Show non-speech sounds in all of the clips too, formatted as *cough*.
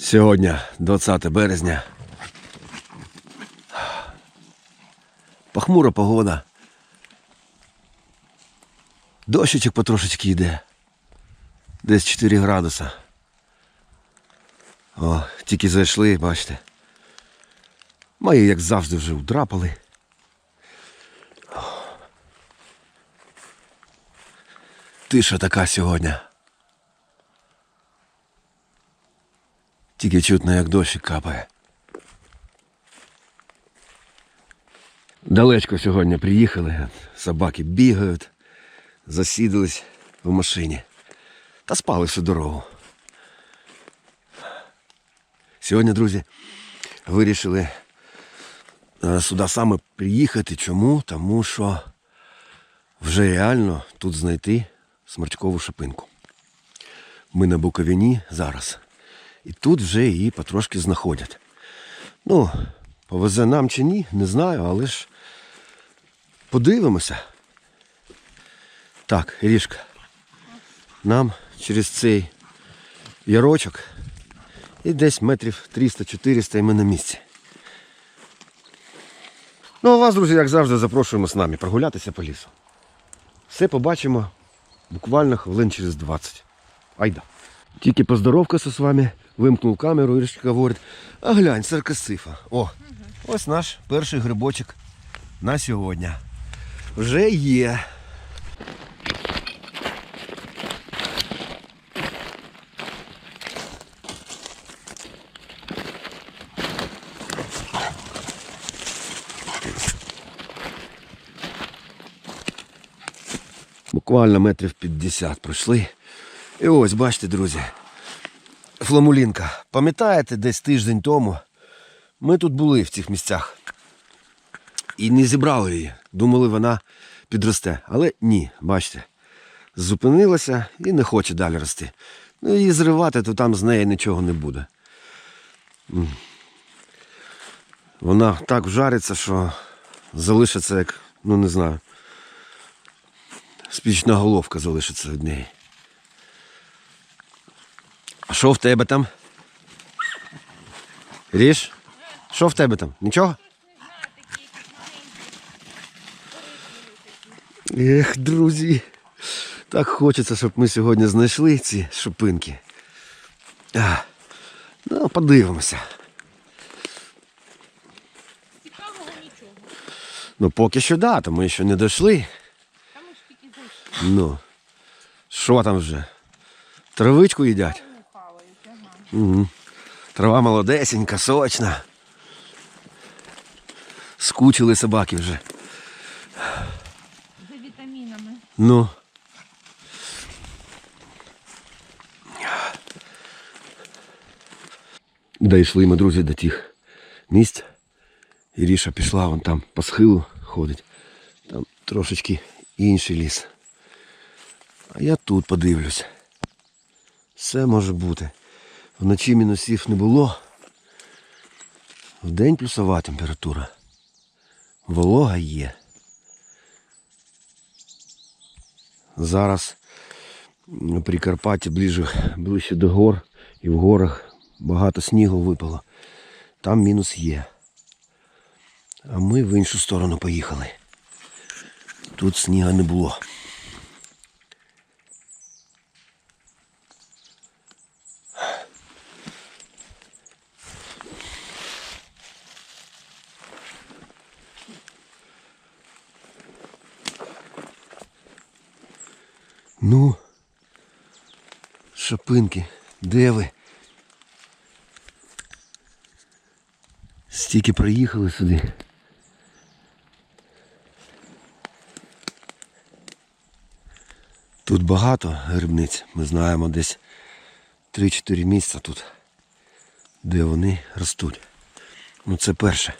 Сьогодні 20 березня. Похмура погода. Дощичок потрошечки йде. Десь 4 градуса. О, тільки зайшли, бачите. Мої, як завжди, вже вдрапали. Тиша така сьогодні. Тільки чутно, як дощик капає. Далечко сьогодні приїхали, собаки бігають, засідались в машині та спали всю дорогу. Сьогодні, друзі, вирішили е, сюди саме приїхати. Чому? Тому що вже реально тут знайти сморчкову шипинку. Ми на Буковині зараз. І тут вже її потрошки знаходять. Ну, повезе нам чи ні, не знаю, але ж подивимося. Так, Рішка, нам через цей ярочок і десь метрів 300-400 і ми на місці. Ну, а вас, друзі, як завжди, запрошуємо з нами прогулятися по лісу. Все побачимо буквально хвилин через 20. Айда. Тільки поздоровкався з вами, вимкнув камеру і Рішка говорить, а глянь, саркасифа. О, ось наш перший грибочок на сьогодні. Вже є. Буквально метрів 50 пройшли. І ось, бачите, друзі, фламулінка. Пам'ятаєте, десь тиждень тому ми тут були в цих місцях і не зібрали її. Думали, вона підросте. Але ні, бачите, зупинилася і не хоче далі рости. Ну її зривати, то там з неї нічого не буде. Вона так вжариться, що залишиться як, ну не знаю, спічна головка залишиться від неї. А що в тебе там? Ріж? Що в тебе там? Нічого? Ех, друзі. Так хочеться, щоб ми сьогодні знайшли ці шупинки. А, ну, подивимося. Цікавого нічого. Ну, поки що да, то ми ще не дійшли. Та ми ж тільки зайшли. Ну. Що там вже? Травичку їдять. Угу. Трава молодесенька, сочна. Скучили собаки вже. За вітамінами. Ну. Дійшли ми, друзі, до тих місць. Іріша пішла вон там по схилу ходить. Там трошечки інший ліс. А я тут подивлюсь. Все може бути. Вночі мінусів не було. Вдень плюсова температура. Волога є. Зараз на Прикарпатті ближче, ближче до гор і в горах багато снігу випало. Там мінус є. А ми в іншу сторону поїхали. Тут сніга не було. Ну, шапинки, де ви? Стільки приїхали сюди. Тут багато грибниць. Ми знаємо десь 3-4 місця тут, де вони ростуть. Ну це перше.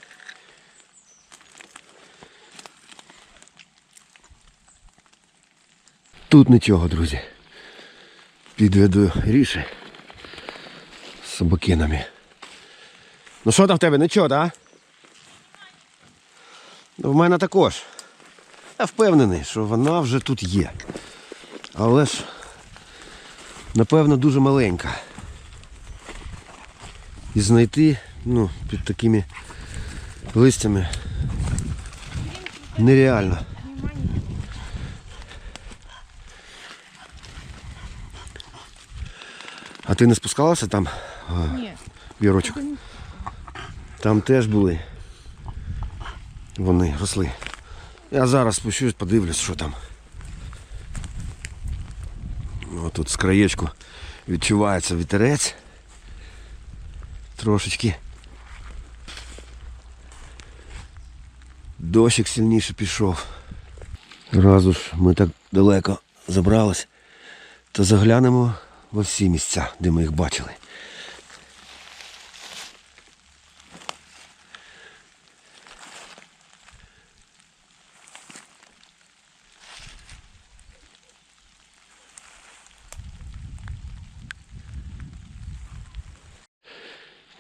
Тут нічого, друзі. Підведу ріші з собакинами. Ну що там в тебе? Нічого, так? Ну, в мене також. Я впевнений, що вона вже тут є. Але ж, напевно, дуже маленька. і знайти ну, під такими листями нереально. А ти не спускалася там, Ні. Вірочок? Там теж були. Вони росли. Я зараз спущусь, подивлюсь, що там. О, тут з краєчку відчувається вітерець. Трошечки. Дощик сильніше пішов. Разу ж ми так далеко забрались, то заглянемо во всі місця, де ми їх бачили.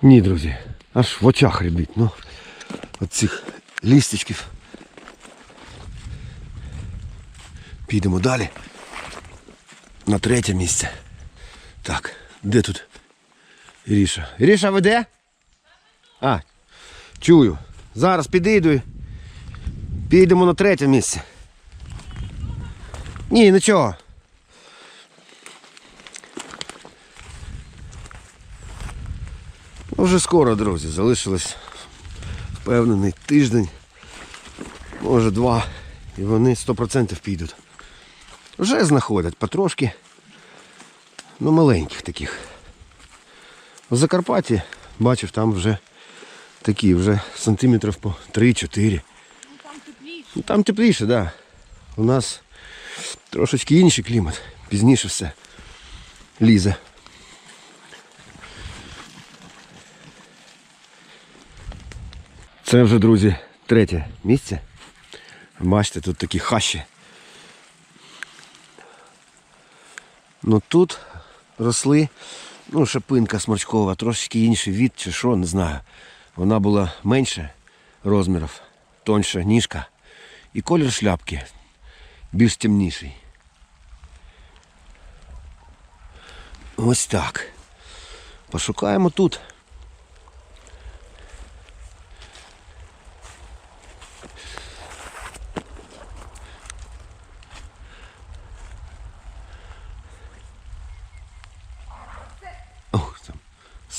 Ні, друзі, аж в очах рябить, ну, от цих лістечків. Підемо далі. На третє місце. Так, де тут Іріша? Іріша, ви де? А, чую. Зараз підійду. Підемо на третє місце. Ні, нічого. Ну, Вже скоро, друзі, залишилось впевнений тиждень, може два, і вони 100% підуть. Вже знаходять потрошки, ну маленьких таких. В Закарпатті, бачив, там вже такі, вже сантиметрів по 3-4. Ну там тепліше. Ну там тепліше, так. Да. У нас трошечки інший клімат. Пізніше все лізе. Це вже, друзі, третє місце. Бачите, тут такі хащі. Ну тут росли, ну, шипинка сморчкова, трошечки інший від чи що, не знаю. Вона була менше розмірів, тоньша ніжка. І колір шляпки більш темніший. Ось так. Пошукаємо тут.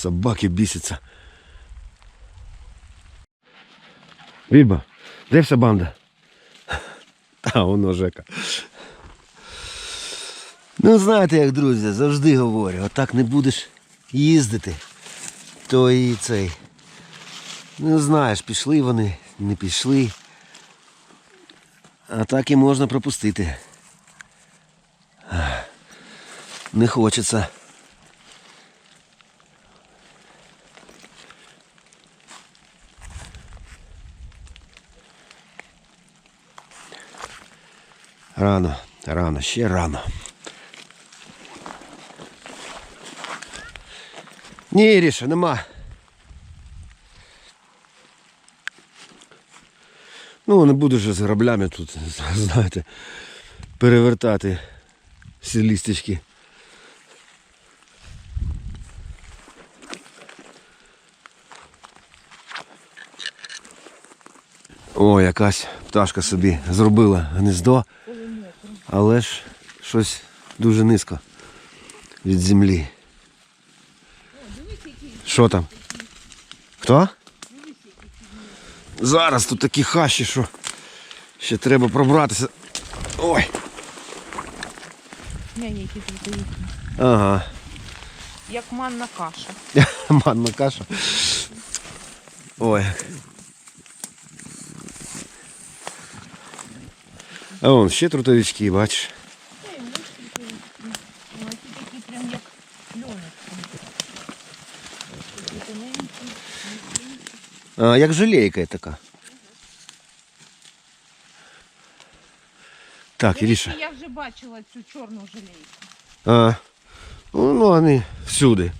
Собаки бісяться. Вільба, де вся банда? Та воно Жека. Ну, знаєте, як друзі, завжди говорю, отак не будеш їздити, то і цей. Ну, знаєш, пішли вони, не пішли. А так і можна пропустити. Не хочеться. Рано, рано, ще рано. Ні, Іріша, нема. Ну, не буду вже з граблями тут, *laughs* знаєте, перевертати всі лістечки. О, якась пташка собі зробила гнездо, але ж щось дуже низько від землі. Що там? Хто? Зараз тут такі хащі, що ще треба пробратися. Ой! Ага. Як манна каша. *laughs* Манна каша. Ой. А вон ще трутовички, бачиш. Та й мишки такі. Ну, а ці такі прям як льоночки. Такі тоненькі. А, як жалейка така. Так, До Іріша. речі, Я вже бачила цю чорну жалейку. А, ну, ну вони всюди.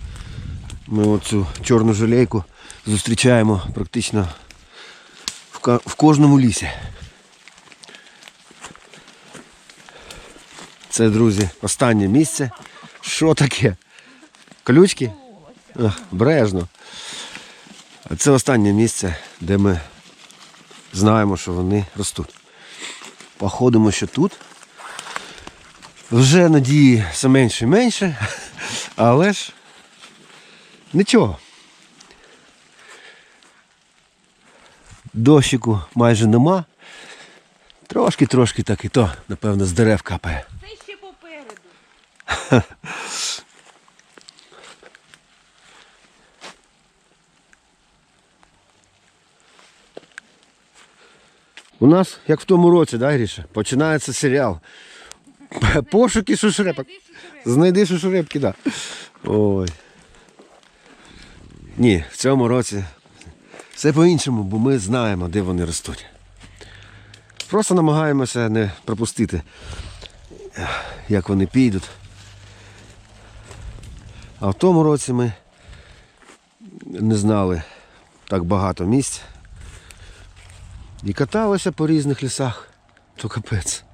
Ми оцю чорну жалейку зустрічаємо практично в, ка- в кожному лісі. Це, друзі, останнє місце. Що таке? Колючки? А це останнє місце, де ми знаємо, що вони ростуть. Походимо, що тут. Вже надії все менше і менше, *laughs* але ж нічого. Дощику майже нема. Трошки-трошки так і то, напевно, з дерев капає. У нас, як в тому році, да, Гріша, починається серіал. Пошуки шушрепок. Знайди шушрепки, так. Да. Ой. Ні, в цьому році все по-іншому, бо ми знаємо, де вони ростуть. Просто намагаємося не пропустити, як вони підуть. А в тому році ми не знали так багато місць. І каталися по різних лісах. То капець.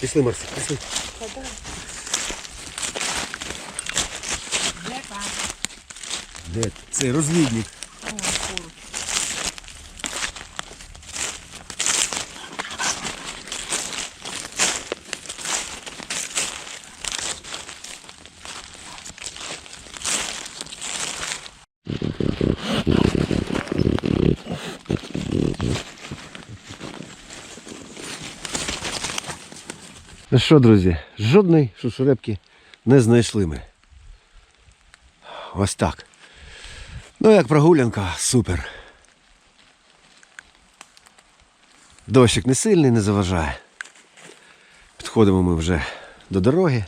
Пішли, Марсик, пішли. Де? Цей розвідник. Ну що, друзі, жодної шушурепки не знайшли ми. Ось так. Ну, як прогулянка, супер. Дощик не сильний, не заважає. Підходимо ми вже до дороги.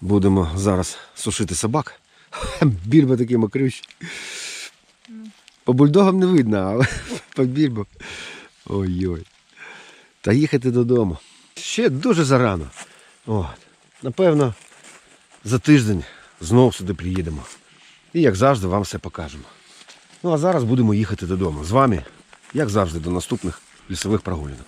Будемо зараз сушити собак. *laughs* Більбо такий мокрющий. По бульдогам не видно, але *laughs* по більбо. Ой-ой. Та їхати додому. Ще дуже зарано. От. Напевно, за тиждень знов сюди приїдемо. І як завжди вам все покажемо. Ну а зараз будемо їхати додому. З вами, як завжди, до наступних лісових прогулянок.